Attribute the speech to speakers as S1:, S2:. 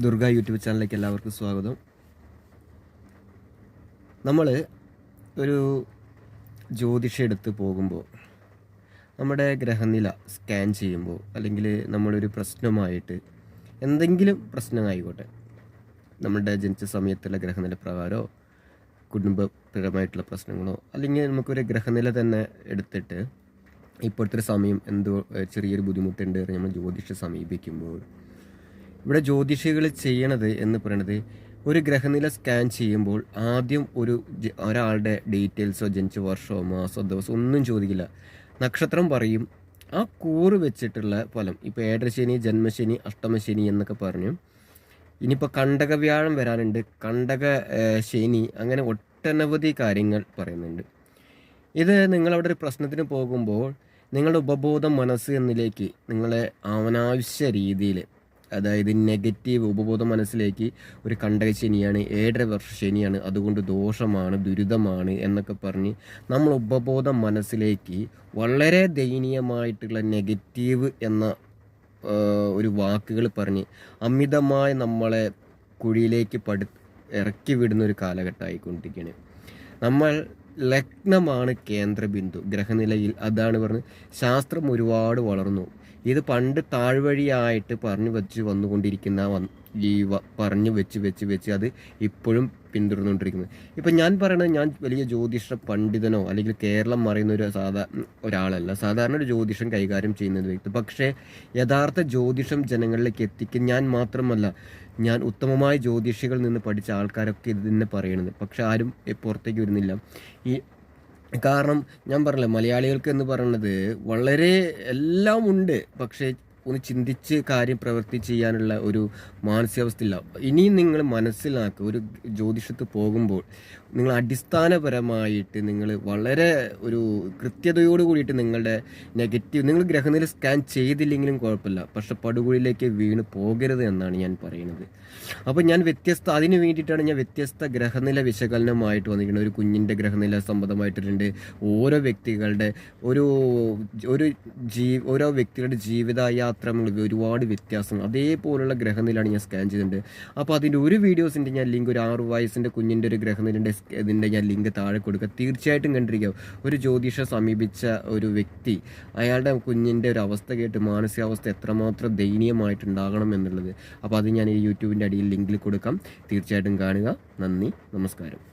S1: Durga YouTube ചാനലിലേക്ക് എല്ലാവർക്കും സ്വാഗതം. നമ്മൾ ഒരു ജ്യോതിഷം എടുത്ത് പോകുമ്പോൾ നമ്മുടെ ഗ്രഹനില സ്കാൻ ചെയ്യുമ്പോൾ അല്ലെങ്കിൽ നമ്മളൊരു പ്രശ്നമായിട്ട് എന്തെങ്കിലും പ്രശ്നമായിക്കോട്ടെ നമ്മുടെ ജനിച്ച സമയത്തുള്ള ഗ്രഹനില പ്രകാരമോ കുടുംബപരമായിട്ടുള്ള പ്രശ്നങ്ങളോ അല്ലെങ്കിൽ നമുക്കൊരു ഗ്രഹനില തന്നെ എടുത്തിട്ട് ഇപ്പോഴത്തെ സമയം എന്തോ ചെറിയൊരു ബുദ്ധിമുട്ടുണ്ട് നമ്മൾ ജ്യോതിഷം സമീപിക്കുമ്പോൾ ഇവിടെ ജ്യോതിഷികൾ ചെയ്യണത് എന്ന് പറയുന്നത് ഒരു ഗ്രഹനില സ്കാൻ ചെയ്യുമ്പോൾ ആദ്യം ഒരു ഒരാളുടെ ഡീറ്റെയിൽസോ ജനിച്ച വർഷമോ മാസമോ ദിവസമോ ഒന്നും ചോദിക്കില്ല. നക്ഷത്രം പറയും ആ കൂറ് വെച്ചിട്ടുള്ള ഫലം ഇപ്പോൾ ഏഴരശനി ജന്മശനി അഷ്ടമശനി എന്നൊക്കെ പറഞ്ഞു. ഇനിയിപ്പോൾ കണ്ടകവ്യാഴം വരാനുണ്ട്. കണ്ടക ശനി അങ്ങനെ ഒട്ടനവധി കാര്യങ്ങൾ പറയുന്നുണ്ട്. ഇത് നിങ്ങളവിടെ ഒരു പ്രശ്നത്തിന് പോകുമ്പോൾ നിങ്ങളുടെ ഉപബോധ മനസ്സ് എന്നിലേക്ക് നിങ്ങളെ അവനാവശ്യ രീതിയിൽ അതായത് നെഗറ്റീവ് ഉപബോധ മനസ്സിലേക്ക് ഒരു കണ്ടക ശനിയാണ് ഏഴര വർഷ ശനിയാണ്. അതുകൊണ്ട് ദോഷമാണ് ദുരിതമാണ് എന്നൊക്കെ പറഞ്ഞ് നമ്മൾ ഉപബോധ മനസ്സിലേക്ക് വളരെ ദയനീയമായിട്ടുള്ള നെഗറ്റീവ് എന്ന ഒരു വാക്കുകൾ പറഞ്ഞ് അമിതമായി നമ്മളെ കുഴിയിലേക്ക് പടു ഇറക്കി വിടുന്ന ഒരു കാലഘട്ടമായിക്കൊണ്ടിരിക്കുകയാണ്. നമ്മൾ ലഗ്നമാണ് കേന്ദ്രബിന്ദു ഗ്രഹനിലയിൽ. അതാണ് പറഞ്ഞ് ശാസ്ത്രം ഒരുപാട് വളർന്നു. ഇത് പണ്ട് താഴ്വഴിയായിട്ട് പറഞ്ഞു വെച്ച് വന്നുകൊണ്ടിരിക്കുന്ന വന്ന് ഈ പറഞ്ഞു വെച്ച് വെച്ച് വെച്ച് അത് ഇപ്പോഴും പിന്തുടർന്നുകൊണ്ടിരിക്കുന്നത് ഇപ്പം ഞാൻ പറയണത് ഞാൻ വലിയ ജ്യോതിഷ പണ്ഡിതനോ അല്ലെങ്കിൽ കേരളം മറിയുന്ന ഒരു സാധാ ഒരാളല്ല. സാധാരണ ഒരു ജ്യോതിഷം കൈകാര്യം ചെയ്യുന്ന വ്യക്തി. പക്ഷേ യഥാർത്ഥ ജ്യോതിഷം ജനങ്ങളിലേക്ക് എത്തിക്കും ഞാൻ മാത്രമല്ല ഞാൻ ഉത്തമമായ ജ്യോതിഷികളിൽ നിന്ന് പഠിച്ച ആൾക്കാരൊക്കെ ഇത് തന്നെ പറയണത്. പക്ഷെ ആരും പുറത്തേക്ക് വരുന്നില്ല. ഈ കാരണം ഞാൻ പറഞ്ഞില്ല മലയാളികൾക്ക് എന്ന് പറയുന്നത് വളരെ എല്ലാം ഉണ്ട്. പക്ഷേ ഒന്ന് ചിന്തിച്ച് കാര്യം പ്രവൃത്തി ചെയ്യാനുള്ള ഒരു മാനസികാവസ്ഥയില്ല. ഇനിയും നിങ്ങൾ മനസ്സിലാക്കുക ഒരു ജ്യോതിഷത്ത് പോകുമ്പോൾ നിങ്ങൾ അടിസ്ഥാനപരമായിട്ട് നിങ്ങൾ വളരെ ഒരു കൃത്യതയോട് കൂടിയിട്ട് നിങ്ങളുടെ നെഗറ്റീവ് നിങ്ങൾ ഗ്രഹനില സ്കാൻ ചെയ്തില്ലെങ്കിലും കുഴപ്പമില്ല. പക്ഷെ പടുകുഴിയിലേക്ക് വീണ് പോകരുത് എന്നാണ് ഞാൻ പറയുന്നത്. അപ്പോൾ ഞാൻ വ്യത്യസ്ത അതിന് വേണ്ടിയിട്ടാണ് ഞാൻ വ്യത്യസ്ത ഗ്രഹനില വിശകലനമായിട്ട് വന്നിരിക്കുന്നത്. ഒരു കുഞ്ഞിന്റെ ഗ്രഹനില സംബന്ധമായിട്ടുണ്ട് ഓരോ വ്യക്തികളുടെ ഒരു ഒരു ജീ ഓരോ വ്യക്തികളുടെ ജീവിതയാത്രകൾ ഒരുപാട് വ്യത്യാസങ്ങൾ. അതേപോലുള്ള ഗ്രഹനിലാണ് ഞാൻ സ്കാൻ ചെയ്തിട്ടുണ്ട്. അപ്പോൾ അതിന്റെ ഒരു വീഡിയോസിന്റെ ഞാൻ ലിങ്ക് ഒരു ആറ് വയസ്സിന്റെ കുഞ്ഞിന്റെ ഒരു ഗ്രഹനിലിന്റെ ഇതിന്റെ ഞാൻ ലിങ്ക് താഴെ കൊടുക്കുക തീർച്ചയായിട്ടും കണ്ടിരിക്കാം. ഒരു ജ്യോതിഷ സമീപിച്ച ഒരു വ്യക്തി അയാളുടെ കുഞ്ഞിന്റെ ഒരു അവസ്ഥ കേട്ട് മാനസികാവസ്ഥ എത്രമാത്രം ദയനീയമായിട്ടുണ്ടാകണം എന്നുള്ളത്. അപ്പോൾ അത് ഞാൻ ഈ യൂട്യൂബിന്റെ അടിയിൽ ലിങ്കിൽ കൊടുക്കാം. തീർച്ചയായിട്ടും കാണുക. നന്ദി. നമസ്കാരം.